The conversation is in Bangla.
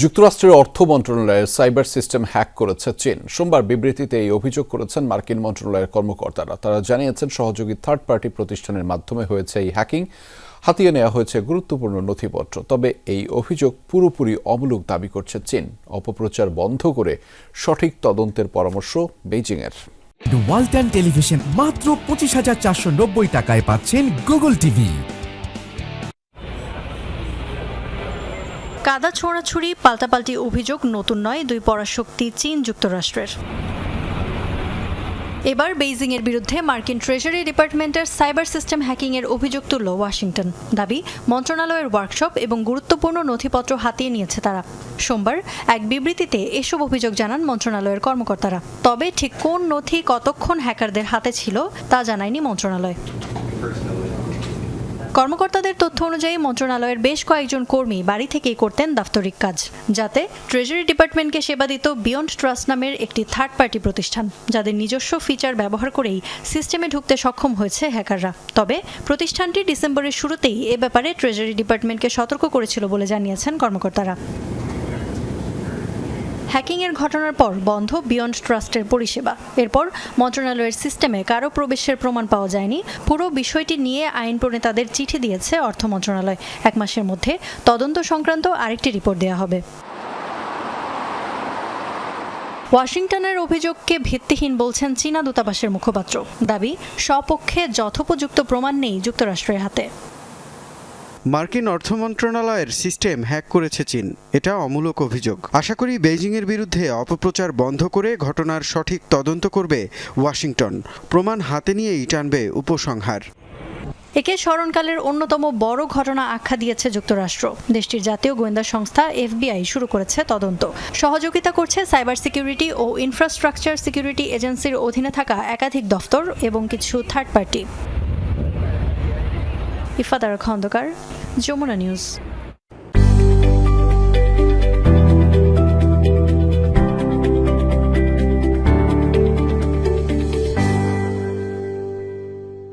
যুক্তরাষ্ট্রের অর্থ মন্ত্রণালয়ের সাইবার সিস্টেম হ্যাক করেছে চীন। সোমবার বিবৃতিতে এই অভিযোগ করেছেন মার্কিন মন্ত্রণালয়ের কর্মকর্তারা। তারা জানিয়েছেন, সহযোগী থার্ড পার্টি প্রতিষ্ঠানের মাধ্যমে হয়েছে এই হ্যাকিং হাতিয়ে নেওয়া হয়েছে গুরুত্বপূর্ণ নথিপত্র। তবে এই অভিযোগ পুরোপুরি অমূলক দাবি করছে চীন। অপপ্রচার বন্ধ করে সঠিক তদন্তের পরামর্শ বেইজিংয়ের। ওয়ালটন টেলিভিশন মাত্র পঁচিশ হাজার চারশো নব্বই টাকায় পাচ্ছেন গুগল টিভি কাদা ছোড়াছুড়ি, পাল্টাপাল্টি অভিযোগ নতুন নয়, দুই পরাশক্তি চীন যুক্তরাষ্ট্রের। এবার বেইজিং এর বিরুদ্ধে মার্কিন ট্রেজারি ডিপার্টমেন্টের সাইবার সিস্টেম হ্যাকিং এর অভিযোগ তুলল ওয়াশিংটন। দাবি, মন্ত্রণালয়ের ওয়ার্কশপ এবং গুরুত্বপূর্ণ নথিপত্র হাতিয়ে নিয়েছে তারা। সোমবার এক বিবৃতিতে এসব অভিযোগ জানান মন্ত্রণালয়ের কর্মকর্তারা। তবে ঠিক কোন নথি কতক্ষণ হ্যাকারদের হাতে ছিল তা জানায়নি মন্ত্রণালয়। কর্মকর্তাদের তথ্য অনুযায়ী মন্ত্রণালয়ের বেশ কয়েকজন কর্মী বাড়ি থেকেই করতেন দাপ্তরিক কাজ। যাতে ট্রেজারি ডিপার্টমেন্টকে সেবা দিত বিয়ন্ড ট্রাস্ট নামের একটি থার্ড পার্টি প্রতিষ্ঠান, যাদের নিজস্ব ফিচার ব্যবহার করেই সিস্টেমে ঢুকতে সক্ষম হয়েছে হ্যাকাররা। তবে প্রতিষ্ঠানটি ডিসেম্বরের শুরুতেই এ ব্যাপারে ট্রেজারি ডিপার্টমেন্টকে সতর্ক করেছিল বলে জানিয়েছেন কর্মকর্তারা। হ্যাকিংয়ের ঘটনার পর বন্ধ বিয়ন্ড ট্রাস্টের পরিষেবা। এরপর মন্ত্রণালয়ের সিস্টেমে কারও প্রবেশের প্রমাণ পাওয়া যায়নি। পুরো বিষয়টি নিয়ে আইন প্রণেতাদের চিঠি দিয়েছে অর্থ মন্ত্রণালয়। এক মাসের মধ্যে তদন্ত সংক্রান্ত আরেকটি রিপোর্ট দেওয়া হবে। ওয়াশিংটনের অভিযোগকে ভিত্তিহীন বলছেন চীনা দূতাবাসের মুখপাত্র। দাবি, স্বপক্ষে যথোপযুক্ত প্রমাণ নেই যুক্তরাষ্ট্রের হাতে। মার্কিন অর্থ মন্ত্রণালয়ের সিস্টেম হ্যাক করেছে চীন। এটা অমূলক অভিযোগ। আশা করি বেইজিংয়ের বিরুদ্ধে অপপ্রচার বন্ধ করে ঘটনার সঠিক তদন্ত করবে ওয়াশিংটন। প্রমাণ হাতে নিয়েই টানবে উপসংহার। একে স্মরণকালের অন্যতম বড় ঘটনা আখ্যা দিয়েছে যুক্তরাষ্ট্র। দেশটির জাতীয় গোয়েন্দা সংস্থা এফবিআই শুরু করেছে তদন্ত। সহযোগিতা করছে সাইবার সিকিউরিটি ও ইনফ্রাস্ট্রাকচার সিকিউরিটি এজেন্সির অধীনে থাকা একাধিক দফতর এবং কিছু থার্ড পার্টি। ইফাদার খন্দকার যমুনা নিউজ।